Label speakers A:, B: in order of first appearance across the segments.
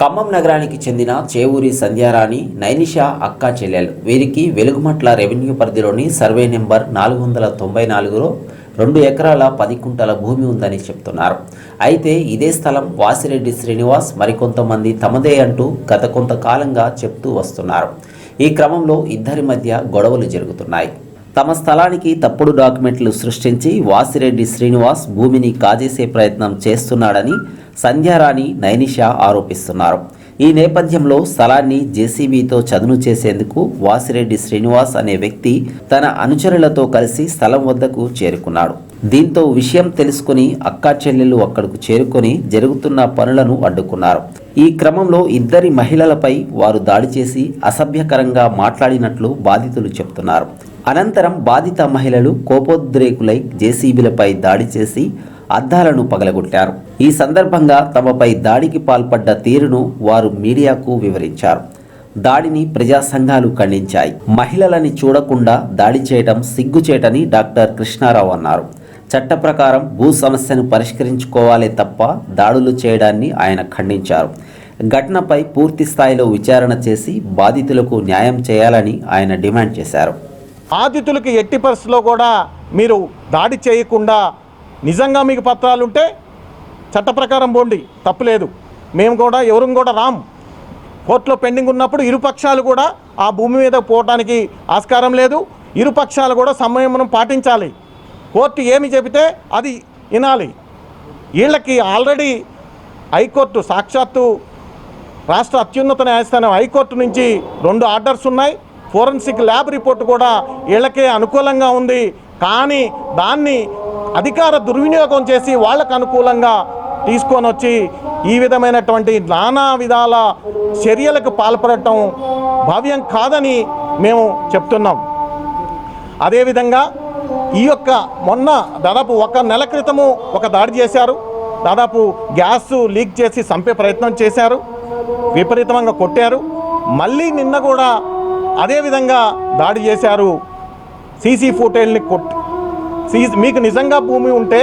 A: ఖమ్మం నగరానికి చెందిన చేవూరి సంధ్యారాణి నైనిషా అక్క చెల్లెలు. వీరికి వెలుగుమట్ల రెవెన్యూ పరిధిలోని సర్వే నెంబర్ నాలుగు వందల తొంభై నాలుగులో రెండు ఎకరాల పది కుంటల భూమి ఉందని చెప్తున్నారు. అయితే ఇదే స్థలం వాసిరెడ్డి శ్రీనివాస్ మరికొంతమంది తమదే అంటూ గత కొంతకాలంగా చెప్తూ వస్తున్నారు. ఈ క్రమంలో ఇద్దరి మధ్య గొడవలు జరుగుతున్నాయి. తమ స్థలానికి తప్పుడు డాక్యుమెంట్లు సృష్టించి వాసిరెడ్డి శ్రీనివాస్ భూమిని కాజేసే ప్రయత్నం చేస్తున్నాడని సంధ్యారాణి నైనిషా ఆరోపిస్తున్నారు. ఈ నేపథ్యంలో స్థలాన్ని జేసీబీతో చదును చేసేందుకు వాసిరెడ్డి శ్రీనివాస్ అనే వ్యక్తి తన అనుచరులతో కలిసి స్థలం వద్దకు చేరుకున్నాడు. దీంతో విషయం తెలుసుకుని అక్కా చెల్లెలు అక్కడకు చేరుకొని జరుగుతున్న పనులను అడ్డుకున్నారు. ఈ క్రమంలో ఇద్దరి మహిళలపై వారు దాడి చేసి అసభ్యకరంగా మాట్లాడినట్లు బాధితులు చెప్తున్నారు. అనంతరం బాధిత మహిళలు కోపోద్రేకులై జేసీబీలపై దాడి చేసి అద్దాలను పగలగొట్టారు. ఈ సందర్భంగా తమపై దాడికి పాల్పడ్డ తీరును వారు మీడియాకు వివరించారు. దాడిని ప్రజా సంఘాలు ఖండించాయి. మహిళలని చూడకుండా దాడి చేయడం సిగ్గుచేటని డాక్టర్ కృష్ణారావు అన్నారు. చట్ట ప్రకారం భూ సమస్యను పరిష్కరించుకోవాలే తప్ప దాడులు చేయడాన్ని ఆయన ఖండించారు. ఘటనపై పూర్తి స్థాయిలో విచారణ చేసి బాధితులకు న్యాయం చేయాలని ఆయన డిమాండ్ చేశారు.
B: బాధితులకి ఎట్టి పరిస్థితుల్లో కూడా మీరు దాడి చేయకుండా నిజంగా మీకు పత్రాలుంటే చట్ట ప్రకారం పోండి తప్పులేదు మేము కూడా ఎవరు కూడా రాం కోర్టులో పెండింగ్ ఉన్నప్పుడు ఇరుపక్షాలు కూడా ఆ భూమి మీద పోవడానికి ఆస్కారం లేదు. ఇరుపక్షాలు కూడా సంయమనం పాటించాలి. కోర్టు ఏమి చెబితే అది వినాలి. వీళ్ళకి ఆల్రెడీ హైకోర్టు సాక్షాత్తు రాష్ట్ర అత్యున్నత న్యాయస్థానం హైకోర్టు నుంచి రెండు ఆర్డర్స్ ఉన్నాయి. ఫోరెన్సిక్ ల్యాబ్ రిపోర్ట్ కూడా వీళ్ళకే అనుకూలంగా ఉంది. కానీ దాన్ని అధికార దుర్వినియోగం చేసి వాళ్ళకు అనుకూలంగా తీసుకొని వచ్చి ఈ విధమైనటువంటి నానా విధాల చర్యలకు పాల్పడటం భావ్యం కాదని మేము చెప్తున్నాం. అదేవిధంగా ఈ యొక్క మొన్న దాదాపు ఒక నెల క్రితము ఒక దాడి చేశారు. దాదాపు గ్యాస్ లీక్ చేసి చంపే ప్రయత్నం చేశారు. విపరీతంగా కొట్టారు. మళ్ళీ నిన్న కూడా అదేవిధంగా దాడి చేశారు సీసీ ఫుటేజ్ని కొట్టి సీసీ మీకు నిజంగా భూమి ఉంటే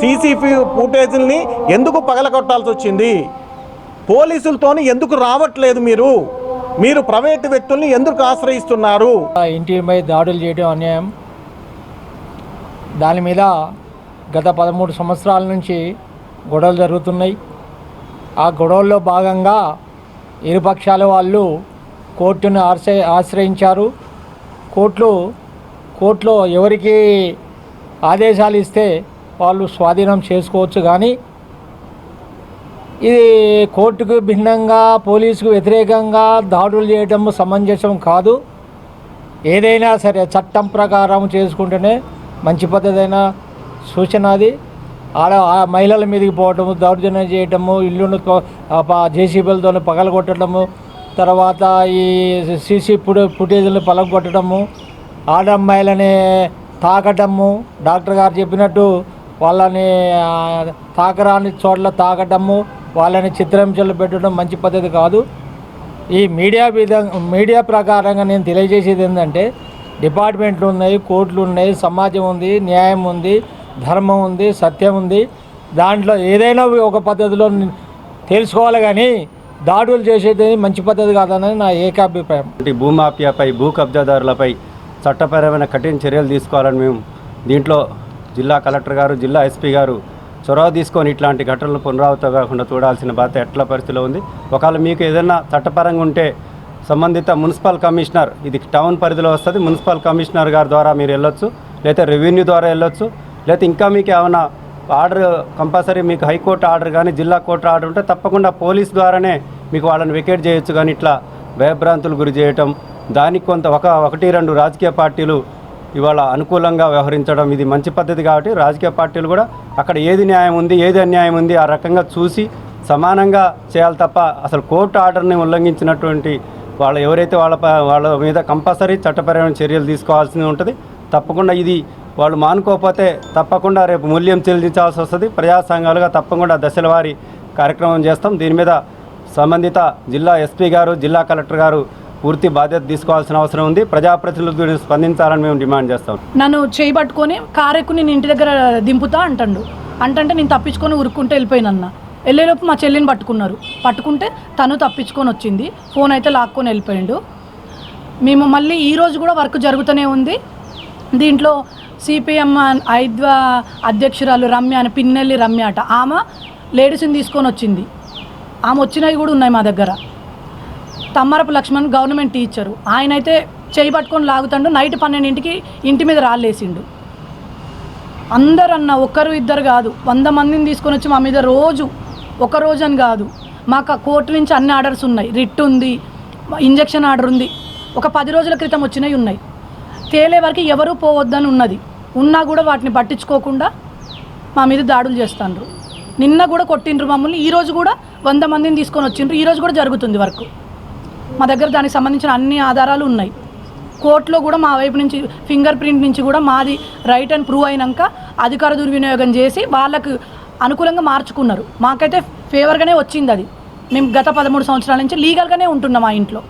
B: సీసీ ఫుటేజ్ని ఎందుకు పగలగొట్టాల్సి వచ్చింది? పోలీసులతోని ఎందుకు రావట్లేదు మీరు? మీరు ప్రైవేటు వ్యక్తుల్ని ఎందుకు ఆశ్రయిస్తున్నారు?
C: ఆ ఇంటిపై దాడులు చేయడం అన్యాయం. దాని మీద గత పదమూడు సంవత్సరాల నుంచి గొడవలు జరుగుతున్నాయి. ఆ గొడవల్లో భాగంగా ఇరుపక్షాల వాళ్ళు కోర్టును ఆశ్రయ ఆశ్రయించారు. కోర్టులు కోర్టులో ఎవరికి ఆదేశాలు ఇస్తే వాళ్ళు స్వాధీనం చేసుకోవచ్చు కానీ ఇది కోర్టుకు భిన్నంగా పోలీసుకు వ్యతిరేకంగా దాడులు చేయడం సమంజసం కాదు. ఏదైనా సరే చట్టం ప్రకారం చేసుకుంటేనే మంచి పద్ధతి సూచన అది. ఆడ ఆ మహిళల మీదకి పోవటము దౌర్జన్యం చేయటము ఇల్లును జేసీబీలతో పగలగొట్టడము తర్వాత ఈ సీసీ ఫుటే ఫుటేజ్లను పలగొట్టడము ఆడమ్మాయిలని తాకటము డాక్టర్ గారు చెప్పినట్టు వాళ్ళని తాకరాని చోట్ల తాకటము వాళ్ళని చిత్రహింసలు పెట్టడం మంచి పద్ధతి కాదు. ఈ మీడియా విధంగా మీడియా ప్రకారంగా నేను తెలియజేసేది ఏంటంటే డిపార్ట్మెంట్లు ఉన్నాయి కోర్టులు ఉన్నాయి సమాజం ఉంది న్యాయం ఉంది ధర్మం ఉంది సత్యం ఉంది. దాంట్లో ఏదైనా ఒక పద్ధతిలో తెలుసుకోవాలి కానీ దాడులు చేసేది మంచి పద్ధతి కాదని నా ఏకాభిప్రాయం.
D: ఇలాంటి భూమాఫియాపై భూ కబ్జాదారులపై చట్టపరమైన కఠిన చర్యలు తీసుకోవాలని మేము దీంట్లో జిల్లా కలెక్టర్ గారు జిల్లా ఎస్పీ గారు చొరవ తీసుకొని ఇట్లాంటి ఘటనలు పునరావృతం కాకుండా చూడాల్సిన బాధ్యత ఎట్ల పరిస్థితిలో ఉంది. ఒకవేళ మీకు ఏదైనా చట్టపరంగా ఉంటే సంబంధిత మున్సిపల్ కమిషనర్ ఇది టౌన్ పరిధిలో వస్తుంది మున్సిపల్ కమిషనర్ గారి ద్వారా మీరు వెళ్ళొచ్చు లేకపోతే రెవెన్యూ ద్వారా వెళ్ళొచ్చు లేకపోతే ఇంకా మీకు ఏమైనా ఆర్డర్ కంపల్సరీ మీకు హైకోర్టు ఆర్డర్ కానీ జిల్లా కోర్టు ఆర్డర్ ఉంటే తప్పకుండా పోలీస్ ద్వారానే మీకు వాళ్ళని వికెట్ చేయొచ్చు కానీ ఇట్లా భయభ్రాంతులు గురి చేయటం దానికి కొంత ఒక ఒకటి రెండు రాజకీయ పార్టీలు ఇవాళ అనుకూలంగా వ్యవహరించడం ఇది మంచి పద్ధతి కాబట్టి రాజకీయ పార్టీలు కూడా అక్కడ ఏది న్యాయం ఉంది ఏది అన్యాయం ఉంది ఆ రకంగా చూసి సమానంగా చేయాలి తప్ప అసలు కోర్టు ఆర్డర్ని ఉల్లంఘించినటువంటి వాళ్ళు ఎవరైతే వాళ్ళ వాళ్ళ మీద కంపల్సరీ చట్టపరమైన చర్యలు తీసుకోవాల్సి ఉంటుంది. తప్పకుండా ఇది వాళ్ళు మానుకోకపోతే తప్పకుండా రేపు మూల్యం చెల్లించాల్సి వస్తుంది. ప్రజా సంఘాలుగా తప్పకుండా దశలవారీ కార్యక్రమం చేస్తాం. దీని మీద సంబంధిత జిల్లా ఎస్పీ గారు జిల్లా కలెక్టర్ గారు పూర్తి బాధ్యత తీసుకోవాల్సిన అవసరం ఉంది. ప్రజాప్రతినిధులు స్పందించాలని మేము డిమాండ్ చేస్తాం.
E: నన్ను చేయి పట్టుకొని నేను ఇంటి దగ్గర దింపుతా అంటాడు. అంటంటే నేను తప్పించుకొని ఉరుక్కుంటే వెళ్ళిపోయినన్న. వెళ్ళేలోపు మా చెల్లిని పట్టుకున్నారు. పట్టుకుంటే తను తప్పించుకొని వచ్చింది. ఫోన్ అయితే లాక్కొని వెళ్ళిపోయిండు. మేము మళ్ళీ ఈరోజు కూడా వర్క్ జరుగుతూనే ఉంది. దీంట్లో సిపిఎం ఐద్వ అధ్యక్షురాలు రమ్య అని పిన్నెల్లి రమ్య అట. ఆమె లేడీస్ని తీసుకొని వచ్చింది. ఆమె వచ్చినవి కూడా ఉన్నాయి మా దగ్గర. Tammarapu Laxman government teacher. ఆయన అయితే చేయి పట్టుకొని లాగుతాడు. నైట్ పన్నెండింటికి ఇంటి మీద రాళ్ళేసిండు. అందరన్న అన్న ఒక్కరు ఇద్దరు కాదు. వంద మందిని తీసుకొని వచ్చి మా మీద రోజు ఒక రోజు అని కాదు. మాకు కోర్టు నుంచి అన్ని ఆర్డర్స్ ఉన్నాయి. రిట్ ఉంది ఇంజక్షన్ ఆర్డర్ ఉంది. ఒక పది రోజుల క్రితం వచ్చినవి ఉన్నాయి. తేలే వరకు ఎవరూ పోవద్దని ఉన్నది. ఉన్నా కూడా వాటిని పట్టించుకోకుండా మా మీద దాడులు చేస్తాండ్రు. నిన్న కూడా కొట్టిండ్రు మమ్మల్ని ఈరోజు కూడా వంద మందిని తీసుకొని వచ్చిండ్రు. ఈరోజు కూడా జరుగుతుంది వర్క్. మా దగ్గర దానికి సంబంధించిన అన్ని ఆధారాలు ఉన్నాయి. కోర్టులో కూడా మా వైపు నుంచి ఫింగర్ ప్రింట్ నుంచి కూడా మాది రైట్ అండ్ ప్రూవ్ అయినాక అధికార దుర్వినియోగం చేసి వాళ్ళకు అనుకూలంగా మార్చుకున్నారు. మాకైతే ఫేవర్గానే వచ్చింది అది. మేము గత పదమూడు సంవత్సరాల నుంచి లీగల్గానే ఉంటున్నాం మా ఇంట్లో.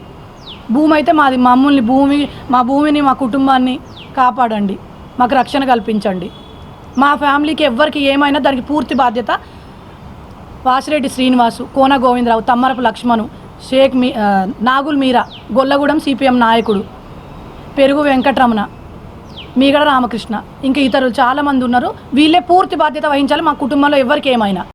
E: భూమి అయితే మాది మమ్మల్ని భూమి మా భూమిని మా కుటుంబాన్ని కాపాడండి. మాకు రక్షణ కల్పించండి. మా ఫ్యామిలీకి ఎవ్వరికి ఏమైనా దానికి పూర్తి బాధ్యత వాసిరెడ్డి శ్రీనివాసు కోన గోవిందరావు తమ్మరపు లక్ష్మణు షేక్ మీ నాగుల్ మీరా గొల్లగూడెం సిపిఎం నాయకుడు పెరుగు వెంకటరమణ మీగడ రామకృష్ణ ఇంకా ఇతరులు చాలామంది ఉన్నారు. వీళ్ళే పూర్తి బాధ్యత వహించాలి మా కుటుంబంలో ఎవరికి ఏమైనా.